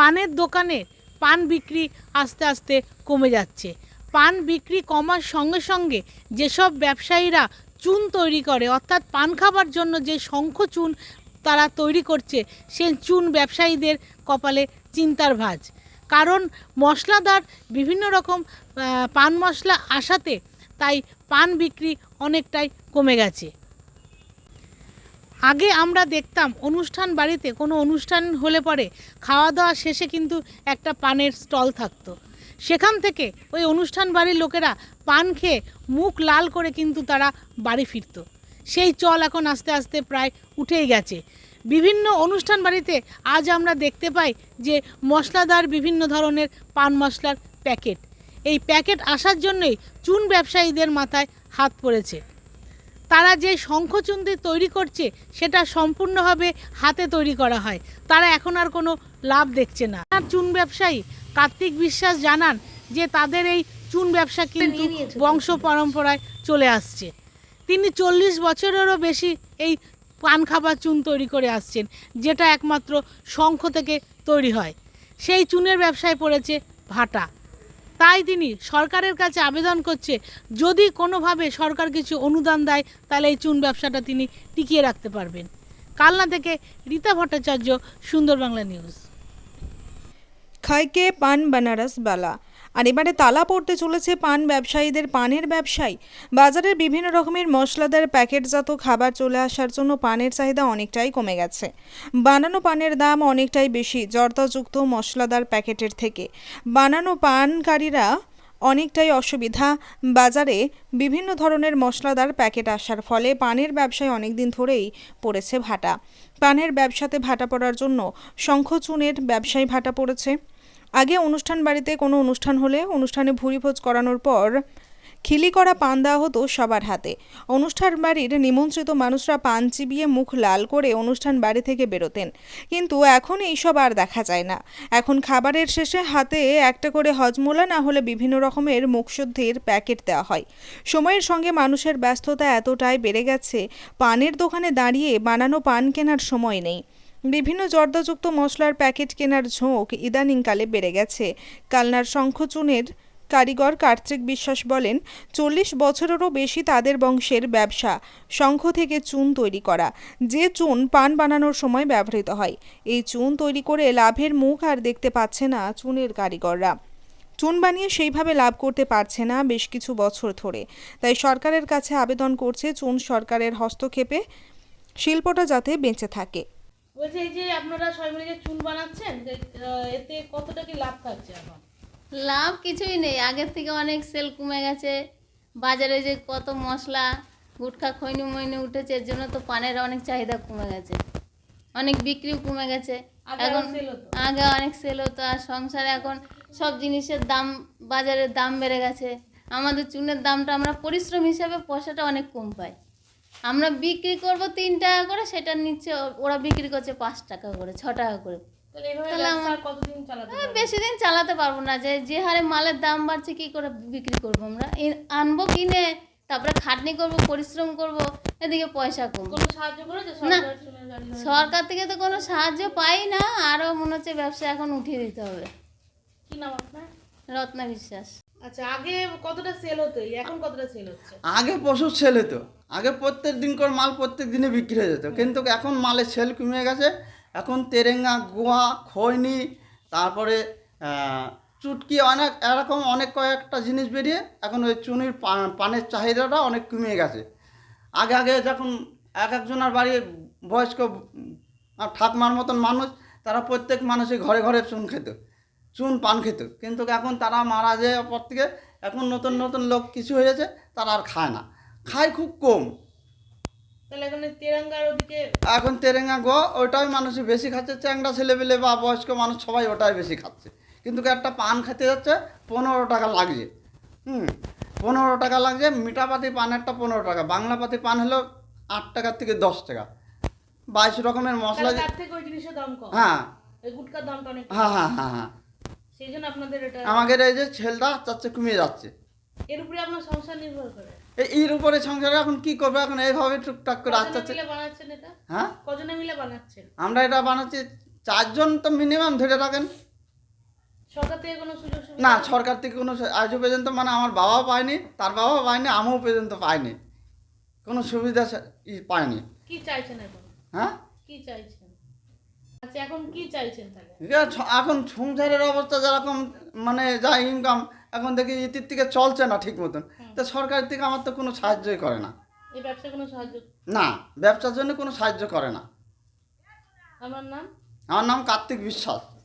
পানের দোকানে পান বিক্রি আস্তে আস্তে কমে যাচ্ছে। পান বিক্রি কমার সঙ্গে সঙ্গে যেসব ব্যবসায়ীরা চুন তৈরি করে, অর্থাৎ পান খাবার জন্য যে শঙ্খ চুন তারা তৈরি করছে সে চুন ব্যবসায়ীদের কপালে চিন্তার ভাঁজ। কারণ মশলাদার বিভিন্ন রকম পান মশলা আসাতে তাই পান বিক্রি অনেকটাই কমে গেছে। আগে আমরা দেখতাম অনুষ্ঠান বাড়িতে কোনো অনুষ্ঠান হলে পরে খাওয়া দাওয়া শেষে কিন্তু একটা পানের স্টল থাকতো। সেখান থেকে ওই অনুষ্ঠান বাড়ির লোকেরা পান খেয়ে মুখ লাল করে কিন্তু তারা বাড়ি ফিরতো। সেই চল এখন আস্তে আস্তে প্রায় উঠেই গেছে। বিভিন্ন অনুষ্ঠান বাড়িতে আজ আমরা দেখতে পাই যে মশলাদার বিভিন্ন ধরনের পান মশলার প্যাকেট। এই প্যাকেট আসার জন্যই চুন ব্যবসায়ীদের মাথায় হাত পড়েছে। তারা যে শঙ্খচুন্দি তৈরি করছে সেটা সম্পূর্ণভাবে হাতে তৈরি করা হয়। তারা এখন আর কোনো লাভ দেখছে না। আর চুন ব্যবসায়ী কার্তিক বিশ্বাস জানান যে তাদের এই চুন ব্যবসা কিন্তু বংশ পরম্পরায় চলে আসছে। তিনি চল্লিশ বছরেরও বেশি এই পান খাবার চুন তৈরি করে আসছেন যেটা একমাত্র শঙ্খ থেকে তৈরি হয়। সেই চুনের ব্যবসায় পড়েছে ভাটা। তাই তিনি সরকারের কাছে আবেদন করছে, যদি কোনোভাবে সরকার কিছু অনুদান দেয়, তাহলে এই চুন ব্যবসাটা তিনি টিকিয়ে রাখতে পারবেন। কালনা থেকে রীতা ভট্টাচার্য সুন্দর বাংলা নিউজ। খাইকে পান বানারস বালা। আর এবারে তালা পড়তে চলেছে পান ব্যবসায়ীদের, পানের ব্যবসায়ী। বাজারের বিভিন্ন রকমের মশলাদার প্যাকেটজাত খাবার চলে আসার জন্য পানের চাহিদা অনেকটাই কমে গেছে। বানানো পানের দাম অনেকটাই বেশি, জর্দাযুক্ত মশলাদার প্যাকেটের থেকে। বানানো পানকারীরা অনেকটাই অসুবিধা। বাজারে বিভিন্ন ধরনের মশলাদার প্যাকেট আসার ফলে পানের ব্যবসায় অনেক দিন ধরেই পড়েছে ভাটা। পানের ব্যবসাতে ভাটা পড়ার জন্য শঙ্খচুনের ব্যবসায় ভাটা পড়েছে। আগে অনুষ্ঠান বাড়িতে কোনো অনুষ্ঠান হলে অনুষ্ঠানে ভুরিভোজ করানোর পর খিলি করা পান দেওয়া হতো সবার হাতে। অনুষ্ঠান বাড়ির নিমন্ত্রিত মানুষরা পান চিবিয়ে মুখ লাল করে অনুষ্ঠান বাড়ি থেকে বেরোতেন। কিন্তু এখন এইসব আর দেখা যায় না। এখন খাবারের শেষে হাতে একটা করে হজমোলা না হলে বিভিন্ন রকমের মুখশুদ্ধির প্যাকেট দেওয়া হয়। সময়ের সঙ্গে মানুষের ব্যস্ততা এতটাই বেড়ে গেছে, পানের দোকানে দাঁড়িয়ে বানানো পান কেনার সময় নেই। বিভিন্ন জর্দাযুক্ত মশলার প্যাকেট কেনার ঝোঁক ইদানিংকালে বেড়ে গেছে। কালনার শঙ্খচূনের কারিগর কার্তিক বিশ্বাস বলেন, চল্লিশ বছরেরও বেশি তাদের বংশের ব্যবসা, শঙ্খ থেকে চুন তৈরি করা, যে চুন পান বানানোর সময় ব্যবহৃত হয়। এই চুন তৈরি করে লাভের মুখ আর দেখতে পাচ্ছে না চুনের কারিগররা। চুন বানিয়ে সেইভাবে লাভ করতে পারছে না বেশ কিছু বছর ধরে। তাই সরকারের কাছে আবেদন করছে চুন সরকারের হস্তক্ষেপে শিল্পটা যাতে বেঁচে থাকে। বলছে এই যে আপনারা সবাই মিলে যে চুন বানাচ্ছেন এতে কতটা কি লাভ থাকছে এখন? লাভ কিছুই নেই। আগের থেকে অনেক সেল কমে গেছে। বাজারে যে কত মশলা গুটখা খৈনি মইনি উঠেছে এর জন্য তো পানের অনেক চাহিদা কমে গেছে। অনেক বিক্রিও কমে গেছে। এখন আগে অনেক সেল হতো আর সংসারে এখন সব জিনিসের দাম বাজারের দাম বেড়ে গেছে। আমাদের চুনের দামটা আমরা পরিশ্রম হিসাবে পয়সাটা অনেক কম পাই। আমরা বিক্রি করব তিন টাকা করে সেটা নিচ্ছে ওরা বিক্রি করছে পাঁচ টাকা করে ছ টাকা করে। হ্যাঁ? বেশি দিন চালাতে পারব না যে যে হারে মালের দাম বাড়ছে কি করে বিক্রি করব আমরা? আনব কিনে তারপরে খাটনি করব পরিশ্রম করব এদিকে পয়সা কম কোনো সাহায্য করেছে সরকার থেকে তো কোনো সাহায্য পাই না আরও মনে হচ্ছে ব্যবসা এখন উঠিয়ে দিতে হবে। কি নাম আপনার? রত্না বিশ্বাস। আচ্ছা আগে কতটা সেল হতো এখন কতটা সেল হচ্ছে? আগে প্রচুর সেল হতো। আগে প্রত্যেক দিন করে মাল প্রত্যেক দিনে বিক্রি হয়ে যেত। কিন্তু এখন মালের সেল কমে গেছে। এখন তেরেঙ্গা গোয়া খৈনি, তারপরে চুটকি অনেক, এরকম অনেক কয়েকটা জিনিস বেরিয়ে এখন ওই চুনির পানের চাহিদাটা অনেক কমে গেছে। আগে আগে যখন এক একজনের বাড়ি বয়স্ক ঠাকমার মতন মানুষ, তারা প্রত্যেক মানুষই ঘরে ঘরে চুন খেত, চুন, পান খেত। কিন্তু এখন তারা মারা যাওয়ার পর থেকে এখন নতুন নতুন লোক কিছু হয়েছে, তারা আর খায় না। খায় খুব কম। এখন তেরেঙ্গা গো ওটাই মানুষ বেশি খাচ্ছে চ্যাংড়া ছেলেপেলে বা বয়স্ক মানুষ সবাই ওটাই বেশি খাচ্ছে। কিন্তু একটা পান খেতে যাচ্ছে পনেরো টাকা লাগছে। হুম পনেরো টাকা লাগছে মিঠাপাতি পানেরটা পনেরো টাকা বাংলা পাতি পান হলো আট টাকার থেকে দশ টাকা। বাইশ রকমের মশলা হ্যাঁ। হ্যাঁ হ্যাঁ হ্যাঁ হ্যাঁ। আপনাদের আমাদের এই যে ছেলটা চাচ্ছে কমে যাচ্ছে। এর উপরে আপনার সংসার নির্ভর করে। এর উপরে সংসারে এখন কি করবে? এখন এইভাবে টুকটাক করে আস্তে মিলে বানাচ্ছেন এটা? হ্যাঁ? কজনে মিলে বানাচ্ছেন? আমরা এটা বানাচ্ছি চারজন তো মিনিমাম ধরে রাখেন। সরকার থেকে কোনো সুযোগ না সরকার থেকে কোনো আজও পর্যন্ত মানে আমার বাবাও পায়নি তার বাবাও পায়নি আমিও পর্যন্ত পাইনি। কোনো সুবিধা পাইনি কি চাইছেন এখন? হ্যাঁ? কি চাইছেন? আচ্ছা এখন কি চাইছেন তাহলে? এখন সংসারের অবস্থা যেরকম মানে যা ইনকাম এখন দেখি ইতির থেকে চলছে না ঠিক মতন। তা সরকারের থেকে আমার তো কোনো সাহায্যই করে না। না ব্যবসার জন্য কোনো সাহায্য করে না। আমার নাম? আমার নাম কার্তিক বিশ্বাস।